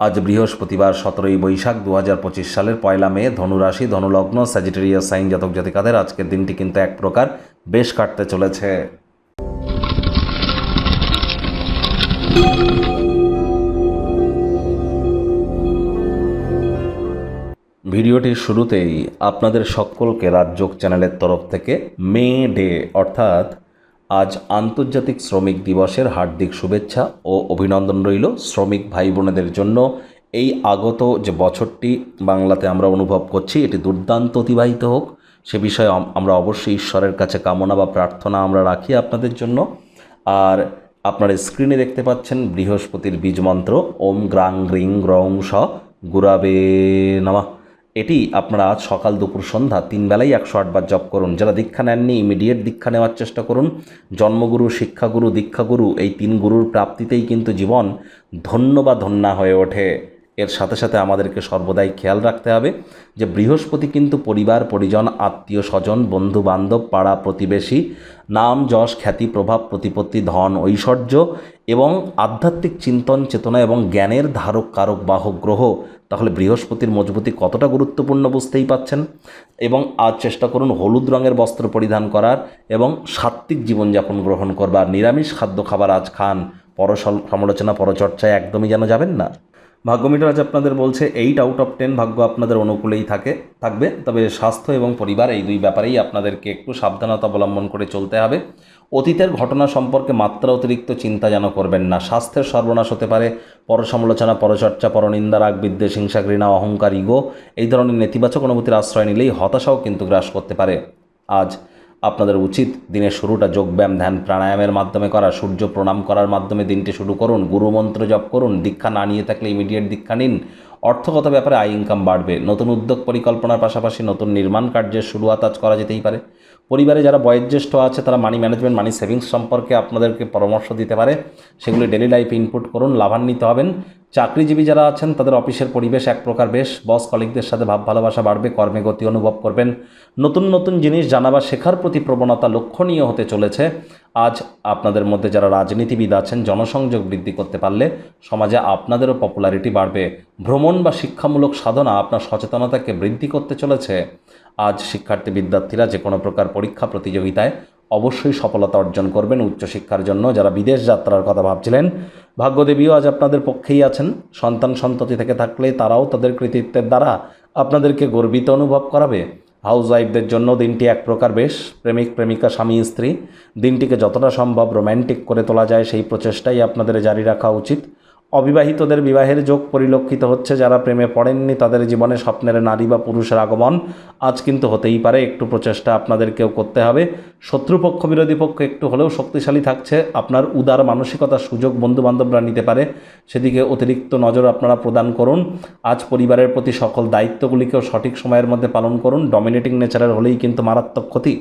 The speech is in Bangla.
আজ বৃহস্পতিবার সতেরোই বৈশাখ দু হাজার পঁচিশ সালের পয়লা মে, ধনুরাশি, ধনুলগ্ন স্যাজিটেরিয়াস সাইন জাতক জাতিকাদের আজকের দিনটি কিন্তু এক প্রকার বেশ কাটতে চলেছে। ভিডিওটির শুরুতেই আপনাদের সকলকে রাজযোগ চ্যানেলের তরফ থেকে মে ডে, অর্থাৎ আজ আন্তর্জাতিক শ্রমিক দিবসের হার্দিক শুভেচ্ছা ও অভিনন্দন রইল শ্রমিক ভাই বোনেদের জন্য। এই আগত যে বছরটি বাংলাতে আমরা অনুভব করছি, এটি দুর্দান্ত অতিবাহিত হোক। সে বিষয়ে আমরা অবশ্যই ঈশ্বরের কাছে কামনা বা প্রার্থনা আমরা রাখি আপনাদের জন্য। আর আপনারা স্ক্রিনে দেখতে পাচ্ছেন বৃহস্পতির বীজ মন্ত্র, ওম গ্রাং গ্রিং গ্রং স গুরাবে নামা। এটি আপনারা আজ সকাল দুপুর সন্ধ্যা তিন বেলায় একশো আটবার জপ করুন। যারা দীক্ষা নেননি ইমিডিয়েট দীক্ষা নেওয়ার চেষ্টা করুন। জন্মগুরু, শিক্ষাগুরু, দীক্ষাগুরু, এই তিন গুরুর প্রাপ্তিতেই কিন্তু জীবন ধন্য বা ধন্যা হয়ে ওঠে। এর সাথে সাথে আমাদেরকে সর্বদাই খেয়াল রাখতে হবে যে বৃহস্পতি কিন্তু পরিবার, পরিজন, আত্মীয়, স্বজন বন্ধু বান্ধব পাড়া প্রতিবেশী, নাম, যশ, খ্যাতি, প্রভাব, প্রতিপত্তি, ধন, ঐশ্বর্য এবং আধ্যাত্মিক চিন্তন, চেতনা এবং জ্ঞানের ধারক, কারক, বাহক, গ্রহ তাহলে বৃহস্পতির মজবুতি কতটা গুরুত্বপূর্ণ বুঝতেই পাচ্ছেন? এবং আজ চেষ্টা করুন হলুদ রঙের বস্ত্র পরিধান করার এবং সাত্ত্বিক জীবনযাপন গ্রহণ করবার। নিরামিষ খাদ্য খাবার আজ খান। পর সমালোচনা, পরচর্চায় একদমই যেন যাবেন না। ভাগ্যমিটার আজ আপনাদের বলছে এইট আউট অফ টেন ভাগ্য আপনাদের অনুকূলেই থাকে, থাকবে। তবে স্বাস্থ্য এবং পরিবার এই দুই ব্যাপারেই আপনাদেরকে একটু সাবধানতা অবলম্বন করে চলতে হবে। অতীতের ঘটনা সম্পর্কে মাত্রা অতিরিক্ত চিন্তা যেন করবেন না। স্বাস্থ্যের সর্বনাশ হতে পারে। পরসমালোচনা, পরচর্চা, পরনিন্দা, রাগ, বিদ্বেষ, হিংসা, ঘৃণা, অহংকার ইগো এই ধরনের নেতিবাচক অনুভূতির আশ্রয় নিলেই হতাশাও কিন্তু গ্রাস করতে পারে। আজ আপনাদের উচিত দিনের শুরুটা যোগব্যায়াম ধ্যান, প্রাণায়ামের মাধ্যমে করা, সূর্য প্রণাম করার মাধ্যমে দিনটি শুরু করুন, গুরুমন্ত্র জপ করুন, দীক্ষা না নিয়ে থাকলে ইমিডিয়েট দীক্ষা নিন। অর্থগত ব্যাপারে আয় ইনকাম বাড়বে। নতুন উদ্যোগ পরিকল্পনার পাশাপাশি নতুন নির্মাণ কার্যের শুরুয়াত আজ করা যেতেই পারে। পরিবারে যারা বয়োজ্যেষ্ঠ আছে, তারা মানি ম্যানেজমেন্ট মানি সেভিংস সম্পর্কে আপনাদেরকে পরামর্শ দিতে পারে। সেগুলি ডেলি লাইফে ইনপুট করুন, লাভান্বিত হবেন। চাকরিজীবী যারা আছেন, তাদের অফিসের পরিবেশ এক প্রকার বেশ। বস কলিগদের সাথে ভাব ভালোবাসা বাড়বে, কর্মে গতি অনুভব করবেন। নতুন নতুন জিনিস জানা বা শেখার প্রতি প্রবণতা লক্ষণীয় হতে চলেছে। আজ আপনাদের মধ্যে যারা রাজনীতিবিদ আছেন, জনসংযোগ বৃদ্ধি করতে পারলে সমাজে আপনাদেরও পপুলারিটি বাড়বে। ভ্রমণ বা শিক্ষামূলক সাধনা আপনার সচেতনতাকে বৃদ্ধি করতে চলেছে। আজ শিক্ষার্থী বিদ্যার্থীরা যে কোনো প্রকার পরীক্ষা প্রতিযোগিতায় অবশ্যই সফলতা অর্জন করবেন উচ্চশিক্ষার জন্য। যারা বিদেশ যাত্রার কথা ভাবছিলেন, ভাগ্যদেবীও আজ আপনাদের পক্ষেই আছেন। সন্তান সন্ততি থেকে থাকলে তারাও তাদের কৃতিত্বের দ্বারা আপনাদেরকে গর্বিত অনুভব করাবে। হাউস ওয়াইফদের জন্য দিনটি এক প্রকার বেশ প্রেমিক, প্রেমিকা, স্বামী, স্ত্রী। দিনটিকে যতটা সম্ভব রোম্যান্টিক করে তোলা যায়, সেই প্রচেষ্টাই আপনাদের জারি রাখা উচিত। অবিবাহিতদের বিবাহের যোগ পরিলক্ষিত হচ্ছে যারা প্রেমে পড়েননি, তাদের জীবনে স্বপ্নের নারী বা পুরুষের আগমন আজ কিন্তু হতেই পারে। একটু প্রচেষ্টা আপনাদেরকেও করতে হবে। শত্রুপক্ষ বিরোধী পক্ষ একটু হলেও শক্তিশালী থাকছে। আপনার উদার মানসিকতার সুযোগ বন্ধুবান্ধবরা নিতে পারে। সেদিকে অতিরিক্ত নজর আপনারা প্রদান করুন। আজ পরিবারের প্রতি সকল দায়িত্বগুলিকেও সঠিক সময়ের মধ্যে পালন করুন। ডমিনেটিং নেচারের হলেই কিন্তু মারাত্মক ক্ষতি।